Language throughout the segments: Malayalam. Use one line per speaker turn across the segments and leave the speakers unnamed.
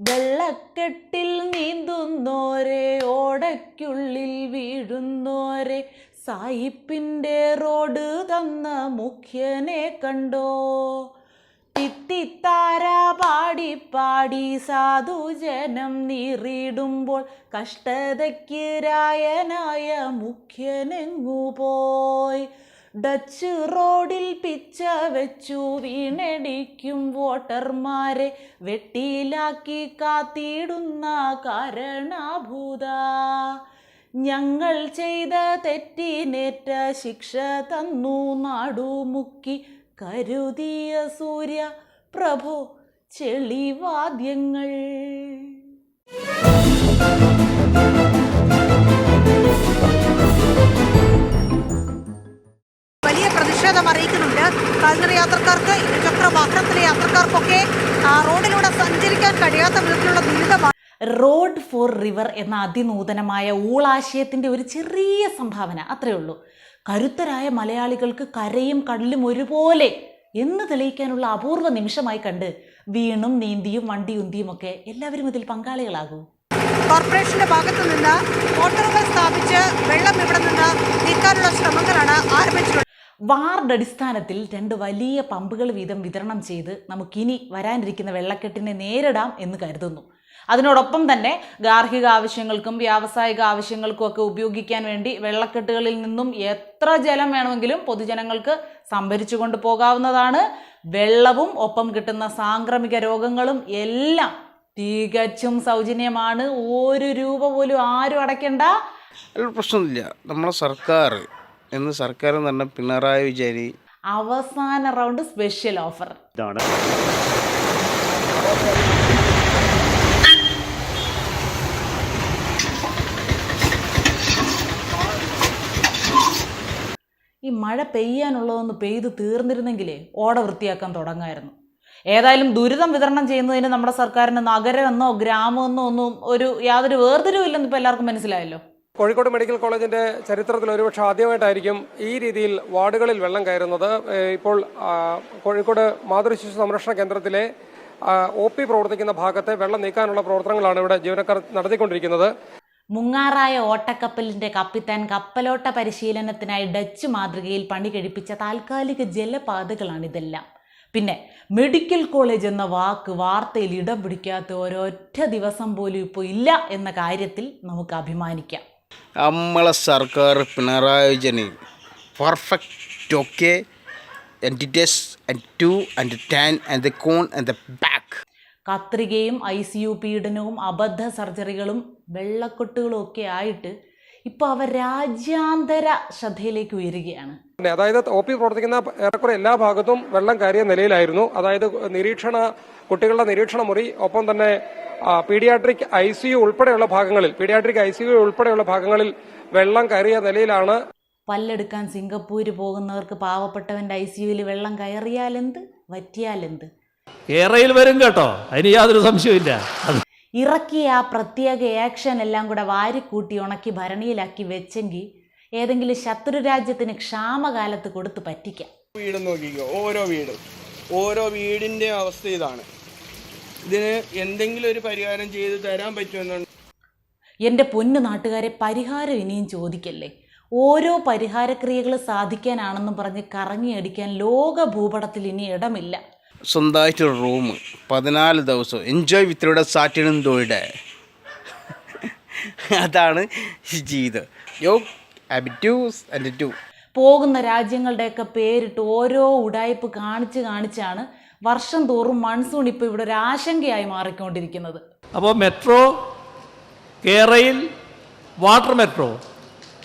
വെള്ളക്കെട്ടിൽ നീന്തുന്നോരെ ഓടയ്ക്കുള്ളിൽ വീഴുന്നോരെ സായിപ്പിന്റെ റോഡ് തന്ന മുഖ്യനെ കണ്ടോ? തിത്തിത്താര പാടി പാടി സാധുജനം നീറിടുമ്പോൾ കഷ്ടതയ്ക്ക് രായനായ മുഖ്യനെങ്ങു പോയി ഡച്ച് റോഡിൽ പിച്ച വെച്ചു വീണടിക്കും വോട്ടർമാരെ. വെട്ടിയിലാക്കി കാത്തിടുന്ന കാരണഭൂത. ഞങ്ങൾ ചെയ്ത തെറ്റിനേറ്റ ശിക്ഷ തന്നു നാടുമുക്കി. കരുതിയ സൂര്യ പ്രഭു ചെളിവാദ്യങ്ങൾ
പ്രതിഷേധം അറിയിക്കുന്നുണ്ട്. കാൽനട യാത്രക്കാർക്ക് ഇരുചക്ര വാഹനത്തിലെ യാത്രക്കാർക്കൊക്കെ റോഡിലൂടെ സഞ്ചരിക്കാൻ കഴിയാത്ത വിധത്തിലുള്ള ദുരിതമാണ്
റോഡ് ഫോർ റിവർ എന്ന അതിനൂതനമായ ഊളാശയത്തിന്റെ ഒരു ചെറിയ സംഭാവന അത്രയേ ഉള്ളൂ. കരുത്തരായ മലയാളികൾക്ക് കരയും കടലും ഒരുപോലെ എന്ന് തെളിയിക്കാനുള്ള അപൂർവ നിമിഷമായി കണ്ട് വീണും നീന്തിയും വണ്ടിയുന്തിയും ഒക്കെ എല്ലാവരും ഇതിൽ പങ്കാളികളാകൂ.
കോർപ്പറേഷന്റെ ഭാഗത്തു നിന്ന് മോട്ടോറുകൾ സ്ഥാപിച്ച് വെള്ളം ഇവിടെ നിന്ന് നീക്കാനുള്ള ശ്രമങ്ങളാണ് ആരംഭിച്ചിട്ടുള്ളത്.
വാർഡ് അടിസ്ഥാനത്തിൽ രണ്ട് വലിയ പമ്പുകൾ വീതം വിതരണം ചെയ്ത് നമുക്കിനി വരാനിരിക്കുന്ന വെള്ളക്കെട്ടിനെ നേരിടാം എന്ന് കരുതുന്നു. അതിനോടൊപ്പം തന്നെ ഗാർഹിക ആവശ്യങ്ങൾക്കും വ്യാവസായിക ആവശ്യങ്ങൾക്കും ഒക്കെ ഉപയോഗിക്കാൻ വേണ്ടി വെള്ളക്കെട്ടുകളിൽ നിന്നും എത്ര ജലം വേണമെങ്കിലും പൊതുജനങ്ങൾക്ക് സംഭരിച്ചു കൊണ്ട് പോകാവുന്നതാണ്. വെള്ളവും ഒപ്പം കിട്ടുന്ന സാംക്രമിക രോഗങ്ങളും എല്ലാം തികച്ചും സൗജന്യമാണ്. ഒരു രൂപ പോലും ആരും അടയ്ക്കണ്ട.
പ്രശ്നമില്ല നമ്മളെ സർക്കാർ എന്ന് സർക്കാർ എന്ന് പറഞ്ഞ പിണറായി വിജയൻ
അവസാന റൗണ്ട് സ്പെഷ്യൽ ഓഫർ.
ഇതാണ്.
ഈ മഴ പെയ്യാനുള്ളതൊന്ന് പെയ്ത് തീർന്നിരുന്നെങ്കിലേ ഓട വൃത്തിയാക്കാൻ തുടങ്ങായിരുന്നു. ഏതായാലും ദുരിതം വിതരണം ചെയ്യുന്നതിന് നമ്മുടെ സർക്കാരിന് നഗരമെന്നോ ഗ്രാമമെന്നോ ഒന്നും ഒരു യാതൊരു വേർതിരിവില്ലെന്ന് ഇപ്പോൾ എല്ലാവർക്കും മനസ്സിലായല്ലോ.
കോഴിക്കോട് മെഡിക്കൽ കോളേജിന്റെ ചരിത്രത്തിൽ ഒരുപക്ഷെ ആദ്യമായിട്ടായിരിക്കും ഈ രീതിയിൽ വാർഡുകളിൽ വെള്ളം കയറുന്നത്. ഇപ്പോൾ കോഴിക്കോട് മാതൃശിശു സംരക്ഷണ കേന്ദ്രത്തിലെ ഒ പി പ്രവർത്തിക്കുന്ന ഭാഗത്തെ വെള്ളം നീക്കാനുള്ള പ്രവർത്തനങ്ങളാണ് ഇവിടെ ജീവനക്കാർ നടത്തിക്കൊണ്ടിരിക്കുന്നത്.
മുങ്ങാറായ ഓട്ടക്കപ്പലിന്റെ കപ്പിത്താൻ കപ്പലോട്ട പരിശീലനത്തിനായി ഡച്ച് മാതൃകയിൽ പണി കഴിപ്പിച്ച താൽക്കാലിക ജലപാതകളാണിതെല്ലാം പിന്നെ മെഡിക്കൽ കോളേജ് എന്ന വാക്ക് വാർത്തയിൽ ഇടം പിടിക്കാത്ത ഒരൊറ്റ ദിവസം പോലും ഇപ്പോൾ ഇല്ല എന്ന കാര്യത്തിൽ നമുക്ക് അഭിമാനിക്കാം.
നമ്മളെ സർക്കാർ Pinarayi Vijayan perfect okay എന്റിറ്റേസ് and two and ten and the con and the back
കത്രികയും I C U പീഡനവും അബദ്ധ സർജറികളും വെള്ളക്കെട്ടുകളും ഒക്കെ ആയിട്ട് ഇപ്പോൾ അവർ രാജ്യാന്തര ശ്രദ്ധയിലേക്ക് ഉയരുകയാണ്.
പിന്നെ അതായത് ഒ പി പ്രവർത്തിക്കുന്ന ഏറെക്കുറെ എല്ലാ ഭാഗത്തും വെള്ളം കയറിയ നിലയിലായിരുന്നു. അതായത് നിരീക്ഷണ കുട്ടികളുടെ നിരീക്ഷണ മുറി ഒപ്പം തന്നെ പീഡിയാട്രിക് ഐ സി യു ഉൾപ്പെടെയുള്ള ഭാഗങ്ങളിൽ പീഡിയാട്രിക് ഐ സി യു ഉൾപ്പെടെയുള്ള ഭാഗങ്ങളിൽ വെള്ളം കയറിയ നിലയിലാണ്.
പല്ലെടുക്കാൻ സിംഗപ്പൂര് പോകുന്നവർക്ക് പാവപ്പെട്ടവന്റെ ഐ സി യുവിൽ വെള്ളം കയറിയാലെന്ത്? വറ്റിയാലെന്ത്?
ഏറെയിൽ വരും കേട്ടോ. അതിന് യാതൊരു സംശയമില്ല അത്
ഇറക്കിയ ആ പ്രത്യേക ആക്ഷൻ എല്ലാം കൂടെ വാരിക്കൂട്ടി ഉണക്കി ഭരണിയിലാക്കി വെച്ചെങ്കിൽ ഏതെങ്കിലും ശത്രു രാജ്യത്തിന് ക്ഷാമകാലത്ത് കൊടുത്ത് പറ്റിക്കാം.
വീട് നോക്കിക്കോ ഓരോ വീടും. ഓരോ വീടിന്റെ അവസ്ഥ ഇതാണ്. ഇതിന് എന്തെങ്കിലും ഒരു പരിഹാരം ചെയ്ത് തരാൻ പറ്റുമെന്നുണ്ട്
എന്റെ പൊന്നു നാട്ടുകാരെ പരിഹാരം ഇനിയും ചോദിക്കല്ലേ? ഓരോ പരിഹാരക്രിയകൾ സാധിക്കാനാണെന്നും പറഞ്ഞ് കറങ്ങിയടിക്കാൻ ലോക ഭൂപടത്തിൽ ഇനി ഇടമില്ല.
സ്വന്തമായിട്ടൊരു റൂം പതിനാല് ദിവസം. എൻജോയ് വിത്തിലൂടെ സാറ്റിനും തോയുടെ അതാണ് ജീവിതം. യോ അബിറ്റ്യൂസ് ആൻഡ് ടു
പോകുന്ന രാജ്യങ്ങളുടെയൊക്കെ പേരിട്ട് ഓരോ ഉടായ്പ് കാണിച്ച് കാണിച്ചാണ് വർഷം തോറും മൺസൂൺ ഇപ്പോൾ ഇവിടെ ഒരു ആശങ്കയായി മാറിക്കൊണ്ടിരിക്കുന്നത്.
അപ്പോൾ മെട്രോ കേരയിൽ വാട്ടർ മെട്രോ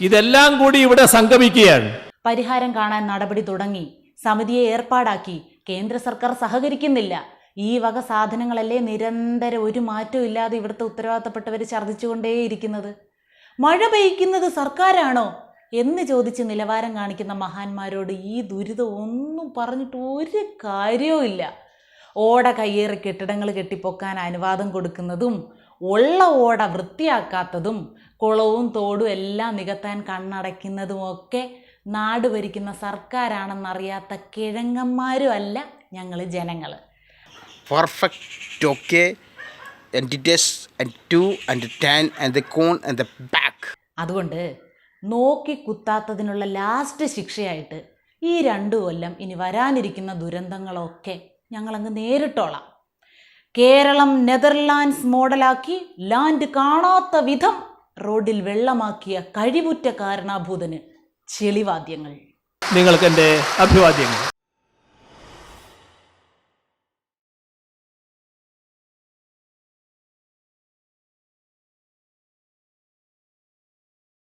ഇതെല്ലാം കൂടി ഇവിടെ സംഗമിക്കുകയാണ്.
പരിഹാരം കാണാൻ നടപടി തുടങ്ങി. സമിതിയെ ഏർപ്പാടാക്കി. കേന്ദ്ര സർക്കാർ സഹകരിക്കുന്നില്ല. ഈ വക സാധനങ്ങളല്ലേ നിരന്തരം ഒരു മാറ്റവും ഇല്ലാതെ ഇവിടുത്തെ ഉത്തരവാദിത്തപ്പെട്ടവർ ഛർദ്ദിച്ചുകൊണ്ടേയിരിക്കുന്നത്? മഴ പെയ്ക്കുന്നത് സർക്കാരാണോ? എന്ന് ചോദിച്ച് നിലവാരം കാണിക്കുന്ന മഹാന്മാരോട് ഈ ദുരിതം ഒന്നും പറഞ്ഞിട്ട് ഒരു കാര്യവും ഇല്ല. ഓട കയ്യേറി കെട്ടിടങ്ങൾ കെട്ടിപ്പൊക്കാൻ അനുവാദം കൊടുക്കുന്നതും ഉള്ള ഓട വൃത്തിയാക്കാത്തതും കുളവും തോടും എല്ലാം നികത്താൻ കണ്ണടയ്ക്കുന്നതുമൊക്കെ നാട് ഭരിക്കുന്ന സർക്കാരാണെന്നറിയാത്ത കിഴങ്ങന്മാരും അല്ല ഞങ്ങൾ ജനങ്ങൾ
പെർഫെക്റ്റ് ഓക്കെ
അതുകൊണ്ട് നോക്കി കുത്താത്തതിനുള്ള ലാസ്റ്റ് ശിക്ഷയായിട്ട് ഈ രണ്ടു കൊല്ലം ഇനി വരാനിരിക്കുന്ന ദുരന്തങ്ങളൊക്കെ ഞങ്ങളങ്ങ് നേരിട്ടോളാം. കേരളം നെതർലാൻഡ്സ് മോഡലാക്കി ലാൻഡ് കാണാത്ത വിധം റോഡിൽ വെള്ളമാക്കിയ കഴിവുറ്റ കാരണാഭൂതന് ചെളിവാദ്യങ്ങൾ.
നിങ്ങൾക്ക് എന്റെ അഭിവാദ്യങ്ങൾ.